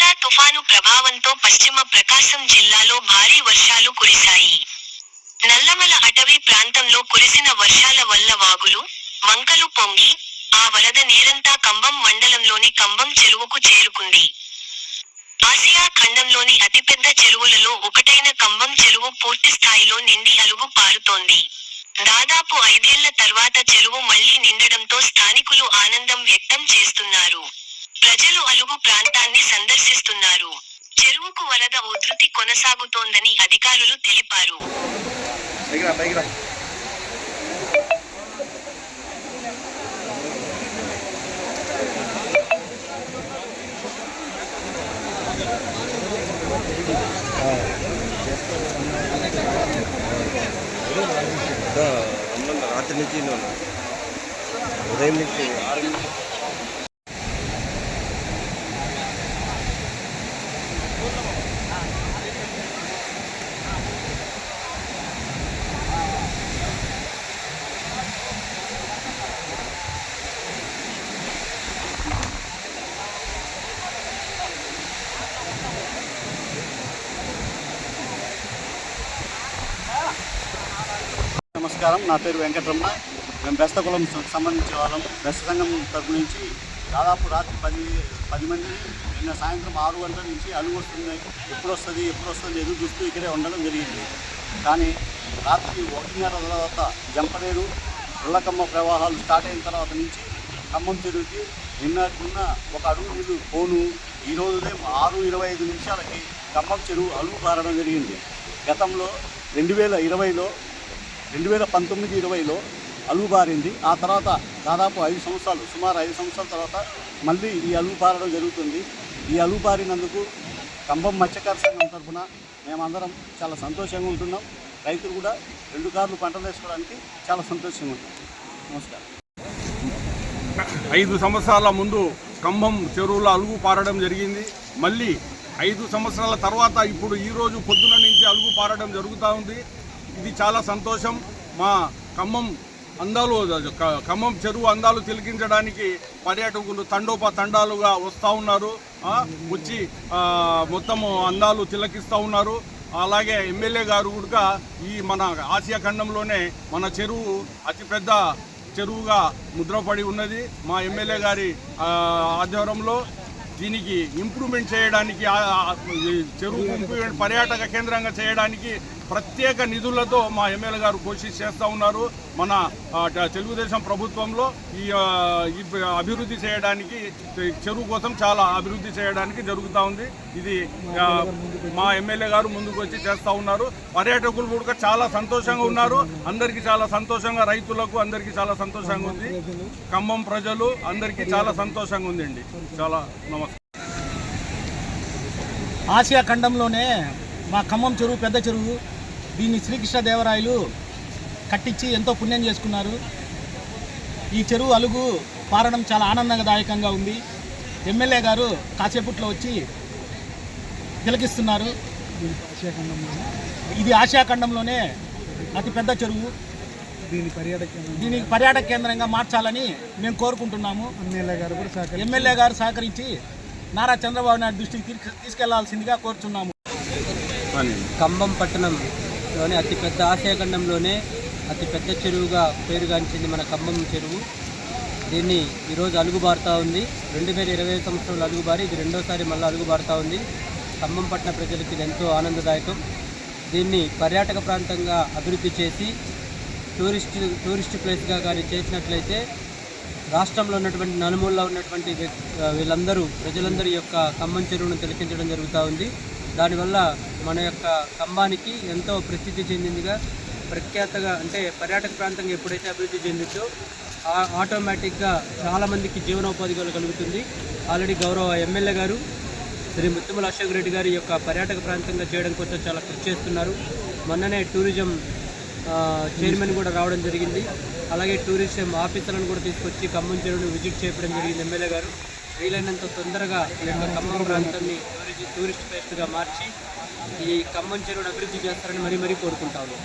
గజ తుఫాను ప్రభావంతో పశ్చిమ ప్రకాశం జిల్లాలో భారీ వర్షాలు కురిశాయి. నల్లమల అటవీ ప్రాంతంలో కురిసిన వర్షాల వల్ల వాగులు మంకలు పొంగి ఆ వరద నీరంతా కంబం మండలంలోని కంబం చెరువుకు చేరుకుంది. ఆసియా ఖండంలోని అతిపెద్ద చెరువులలో ఒకటైన కంబం చెరువు పూర్తి స్థాయిలో నిండి అలుగు పారుతోంది. దాదాపు ఐదేళ్ళ తర్వాత చెరువు మళ్ళీ నిండడంతో స్థానికులు ఆనందం వ్యక్తం చేస్తున్నారు. ప్రజలు అలుగు ప్రాంతాన్ని సందర్శిస్తున్నారు చెరువుకు వరద ఉధృతి కొనసాగుతోందని అధికారులు తెలిపారు రాత్రి నుంచి. ఉదయం నుంచి ఆరు నమస్కారం. నా పేరు వెంకటరమణ. మేము బెస్తకులం సంబంధించిన వాళ్ళం. బెస్త సంఘం తరపు నుంచి దాదాపు రాత్రి పది పది మంది నిన్న సాయంత్రం ఆరు గంటల నుంచి అలుగు వస్తుంది. ఎప్పుడు వస్తుంది ఎప్పుడు వస్తుంది ఎదురు చూస్తూ ఇక్కడే ఉండడం జరిగింది. కానీ రాత్రి ఒకటిన్నర తర్వాత జంపనేరు ఉళ్ళకమ్మ ప్రవాహాలు స్టార్ట్ అయిన తర్వాత నుంచి ఖమ్మం చెరువుకి నిన్న ఒక అడుగు నీళ్ళు పోను. ఈ ఉదయం ఆరు ఇరవై ఐదు నిమిషాలకి ఖమ్మం చెరువు అలుగు పారడం జరిగింది. గతంలో రెండు వేల ఇరవైలో రెండు వేల పంతొమ్మిది ఇరవైలో అలుగు బారింది ఆ తర్వాత దాదాపు ఐదు సంవత్సరాలు సుమారు ఐదు సంవత్సరాల తర్వాత మళ్ళీ ఈ అలుగుపారడం జరుగుతుంది. ఈ అలుగు పారినందుకు కంబం మత్స్యకార సంఘం తరఫున మేమందరం చాలా సంతోషంగా ఉంటున్నాం. రైతులు కూడా రెండు కార్లు పంటలు వేసుకోవడానికి చాలా సంతోషంగా ఉంటాం నమస్కారం. ఐదు సంవత్సరాల ముందు కంభం చెరువులో అలుగు పారడం జరిగింది. మళ్ళీ ఐదు సంవత్సరాల తర్వాత ఇప్పుడు ఈరోజు పొద్దున నుంచి అలుగు పారడం జరుగుతూ ఉంది. ఇది చాలా సంతోషం. మా ఖమ్మం అందాలు ఖమ్మం చెరువు అందాలు తిలకించడానికి పర్యాటకులు తండోప తండాలుగా వస్తూ ఉన్నారు. వచ్చి మొత్తము అందాలు తిలకిస్తూ ఉన్నారు. అలాగే ఎమ్మెల్యే గారు కూడా ఈ మన ఆసియా ఖండంలోనే మన చెరువు అతిపెద్ద చెరువుగా ముద్రపడి ఉన్నది. మా ఎమ్మెల్యే గారి ఆధ్వర్యంలో దీనికి ఇంప్రూవ్మెంట్ చేయడానికి చెరువు పర్యాటక కేంద్రంగా చేయడానికి ప్రత్యేక నిధులతో మా ఎమ్మెల్యే గారు కోషిష్ చేస్తూ ఉన్నారు. మన తెలుగుదేశం ప్రభుత్వంలో ఈ అభివృద్ధి చేయడానికి చెరువు కోసం చాలా అభివృద్ధి చేయడానికి జరుగుతూ ఉంది. ఇది మా ఎమ్మెల్యే గారు ముందుకు వచ్చి చేస్తూ ఉన్నారు. పర్యాటకులు కూడా చాలా సంతోషంగా ఉన్నారు. అందరికీ చాలా సంతోషంగా రైతులకు అందరికీ చాలా సంతోషంగా ఉంది. ఖమ్మం ప్రజలు అందరికీ చాలా సంతోషంగా ఉందండి. చాలా నమస్కారం. ఆసియా ఖండంలోనే మా ఖమ్మం చెరువు పెద్ద చెరువు. దీన్ని శ్రీకృష్ణదేవరాయలు కట్టించి ఎంతో పుణ్యం చేసుకున్నారు. ఈ చెరువు అలుగు పారడం చాలా ఆనందదాయకంగా ఉంది. ఎమ్మెల్యే గారు కాసేపట్లో వచ్చి తిలకిస్తున్నారు. ఇది ఆసియా ఖండంలోనే అతి పెద్ద చెరువు. దీని పర్యాటక దీనికి పర్యాటక కేంద్రంగా మార్చాలని మేము కోరుకుంటున్నాము. ఎమ్మెల్యే గారు కూడా సహకరి ఎమ్మెల్యే గారు సహకరించి నారా చంద్రబాబు నాయుడు దృష్టికి తీసుకెళ్ళాల్సిందిగా కోరుచున్నాము. అని కంబం పట్టణంలోని అతిపెద్ద ఆశయఖండంలోనే అతిపెద్ద చెరువుగా పేరుగాంచింది మన ఖమ్మం చెరువు. దీన్ని ఈరోజు అలుగుబారుతూ ఉంది. రెండు వేల ఇరవై సంవత్సరంలో అలుగుబారి ఇది రెండోసారి మళ్ళీ అలుగుబారుతూ ఉంది. ఖమ్మం పట్టణ ప్రజలకు ఇది ఎంతో ఆనందదాయకం. దీన్ని పర్యాటక ప్రాంతంగా అభివృద్ధి చేసి టూరిస్ట్ టూరిస్ట్ ప్లేస్గా కానీ చేసినట్లయితే రాష్ట్రంలో ఉన్నటువంటి నలుమూలలో ఉన్నటువంటి వీళ్ళందరూ ప్రజలందరి యొక్క ఖమ్మం చెరువును తిలకించడం జరుగుతూ ఉంది. దానివల్ల మన యొక్క ఖమ్మానికి ఎంతో ప్రసిద్ధి చెందిందిగా. ప్రఖ్యాతగా అంటే పర్యాటక ప్రాంతంగా ఎప్పుడైతే అభివృద్ధి చెందిందో ఆటోమేటిక్గా చాలామందికి జీవనోపాధి కలుగుతుంది. ఆల్రెడీ గౌరవ ఎమ్మెల్యే గారు శ్రీ ముత్తుమల అశోక్ రెడ్డి గారి యొక్క పర్యాటక ప్రాంతంగా చేయడం కోసం చాలా కృషి చేస్తున్నారు. మొన్ననే టూరిజం చైర్మన్ కూడా రావడం జరిగింది. అలాగే టూరిజం ఆఫీసర్లను కూడా తీసుకొచ్చి ఖమ్మం చెరువును విజిట్ చేయడం జరిగింది ఎమ్మెల్యే గారు. వీలైనంత తొందరగా ఈ యొక్క ఖమ్మం ప్రాంతాన్ని టూరిస్ట్ ప్లేస్గా మార్చి ఈ ఖమ్మం చెరువును అభివృద్ధి చేస్తారని మరీ మరీ కోరుకుంటాము.